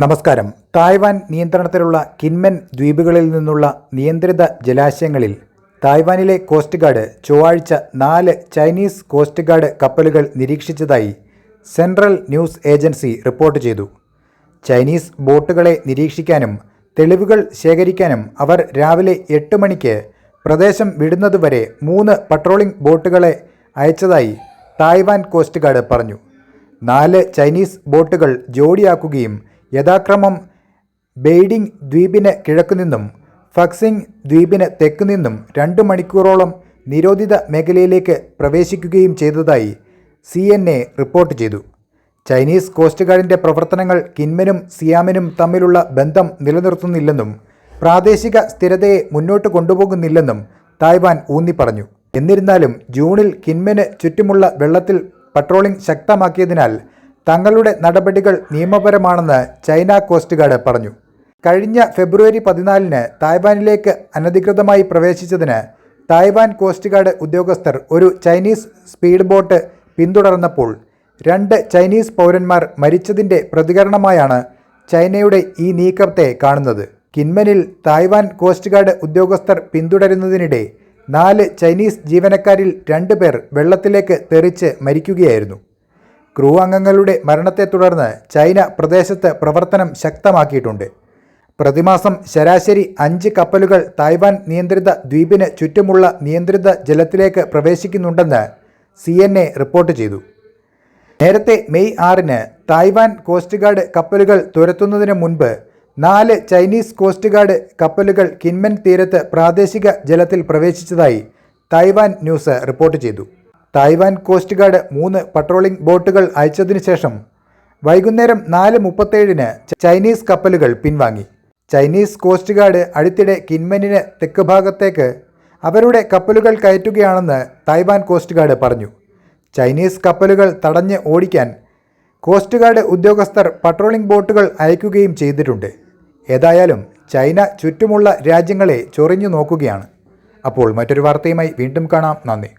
നമസ്കാരം. തായ്വാൻ നിയന്ത്രണത്തിലുള്ള കിൻമെൻ ദ്വീപുകളിൽ നിന്നുള്ള നിയന്ത്രിത ജലാശയങ്ങളിൽ തായ്വാനിലെ കോസ്റ്റ് ഗാർഡ് ചൊവ്വാഴ്ച നാല് ചൈനീസ് കോസ്റ്റ് ഗാർഡ് കപ്പലുകൾ നിരീക്ഷിച്ചതായി സെൻട്രൽ ന്യൂസ് ഏജൻസി റിപ്പോർട്ട് ചെയ്തു. ചൈനീസ് ബോട്ടുകളെ നിരീക്ഷിക്കാനും തെളിവുകൾ ശേഖരിക്കാനും അവർ രാവിലെ എട്ട് മണിക്ക് പ്രദേശം വിടുന്നതുവരെ മൂന്ന് പട്രോളിംഗ് ബോട്ടുകളെ അയച്ചതായി തായ്വാൻ കോസ്റ്റ് ഗാർഡ് പറഞ്ഞു. നാല് ചൈനീസ് ബോട്ടുകൾ ജോഡിയാക്കുകയും യഥാക്രമം ബെയ്ഡിംഗ് ദ്വീപിന് കിഴക്കുനിന്നും ഫക്സിംഗ് ദ്വീപിന് തെക്കുനിന്നും രണ്ട് മണിക്കൂറോളം നിരോധിത മേഖലയിലേക്ക് പ്രവേശിക്കുകയും ചെയ്തതായി സി എൻ എ റിപ്പോർട്ട് ചെയ്തു. ചൈനീസ് കോസ്റ്റ് ഗാർഡിന്റെ പ്രവർത്തനങ്ങൾ കിൻമനും സിയാമിനും തമ്മിലുള്ള ബന്ധം നിലനിർത്തുന്നില്ലെന്നും പ്രാദേശിക സ്ഥിരതയെ മുന്നോട്ട് കൊണ്ടുപോകുന്നില്ലെന്നും തായ്വാൻ ഊന്നിപ്പറഞ്ഞു. എന്നിരുന്നാലും ജൂണിൽ കിൻമന് ചുറ്റുമുള്ള വെള്ളത്തിൽ പട്രോളിംഗ് ശക്തമാക്കിയതിനാൽ തങ്ങളുടെ നടപടികൾ നിയമപരമാണെന്ന് ചൈന കോസ്റ്റ് ഗാർഡ് പറഞ്ഞു. കഴിഞ്ഞ ഫെബ്രുവരി പതിനാലിന് തായ്വാനിലേക്ക് അനധികൃതമായി പ്രവേശിച്ചതിന് തായ്വാൻ കോസ്റ്റ് ഗാർഡ് ഉദ്യോഗസ്ഥർ ഒരു ചൈനീസ് സ്പീഡ് ബോട്ട് പിന്തുടർന്നപ്പോൾ രണ്ട് ചൈനീസ് പൗരന്മാർ മരിച്ചതിന്റെ പ്രതികരണമായാണ് ചൈനയുടെ ഈ നീക്കത്തെ കാണുന്നത്. കിൻമനിൽ തായ്വാൻ കോസ്റ്റ് ഗാർഡ് ഉദ്യോഗസ്ഥർ പിന്തുടരുന്നതിനിടെ നാല് ചൈനീസ് ജീവനക്കാരിൽ രണ്ടുപേർ വെള്ളത്തിലേക്ക് തെറിച്ച് മരിക്കുകയായിരുന്നു. ക്രൂ അംഗങ്ങളുടെ മരണത്തെ തുടർന്ന് ചൈന പ്രദേശത്ത് പ്രവർത്തനം ശക്തമാക്കിയിട്ടുണ്ട്. പ്രതിമാസം ശരാശരി അഞ്ച് കപ്പലുകൾ തായ്വാൻ നിയന്ത്രിത ദ്വീപിന് ചുറ്റുമുള്ള നിയന്ത്രിത ജലത്തിലേക്ക് പ്രവേശിക്കുന്നുണ്ടെന്ന് സി റിപ്പോർട്ട് ചെയ്തു. നേരത്തെ മെയ് ആറിന് തായ്വാൻ കോസ്റ്റ് ഗാർഡ് കപ്പലുകൾ തുരത്തുന്നതിന് മുൻപ് നാല് ചൈനീസ് കോസ്റ്റ് ഗാർഡ് കപ്പലുകൾ കിൻമെൻ തീരത്ത് പ്രാദേശിക ജലത്തിൽ പ്രവേശിച്ചതായി തായ്വാൻ ന്യൂസ് റിപ്പോർട്ട് ചെയ്തു. തായ്വാൻ കോസ്റ്റ് ഗാർഡ് മൂന്ന് പട്രോളിംഗ് ബോട്ടുകൾ അയച്ചതിനു ശേഷം വൈകുന്നേരം നാല് മുപ്പത്തേഴിന് ചൈനീസ് കപ്പലുകൾ പിൻവാങ്ങി. ചൈനീസ് കോസ്റ്റ് ഗാർഡ് അടുത്തിടെ കിൻമനിന് തെക്ക് ഭാഗത്തേക്ക് അവരുടെ കപ്പലുകൾ കയറ്റുകയാണെന്ന് തായ്വാൻ കോസ്റ്റ് ഗാർഡ് പറഞ്ഞു. ചൈനീസ് കപ്പലുകൾ തടഞ്ഞ് ഓടിക്കാൻ കോസ്റ്റ് ഗാർഡ് ഉദ്യോഗസ്ഥർ പട്രോളിംഗ് ബോട്ടുകൾ അയക്കുകയും ചെയ്തിട്ടുണ്ട്. ഏതായാലും ചൈന ചുറ്റുമുള്ള രാജ്യങ്ങളെ ചൊറിഞ്ഞു നോക്കുകയാണ്. അപ്പോൾ മറ്റൊരു വാർത്തയുമായി വീണ്ടും കാണാം. നന്ദി.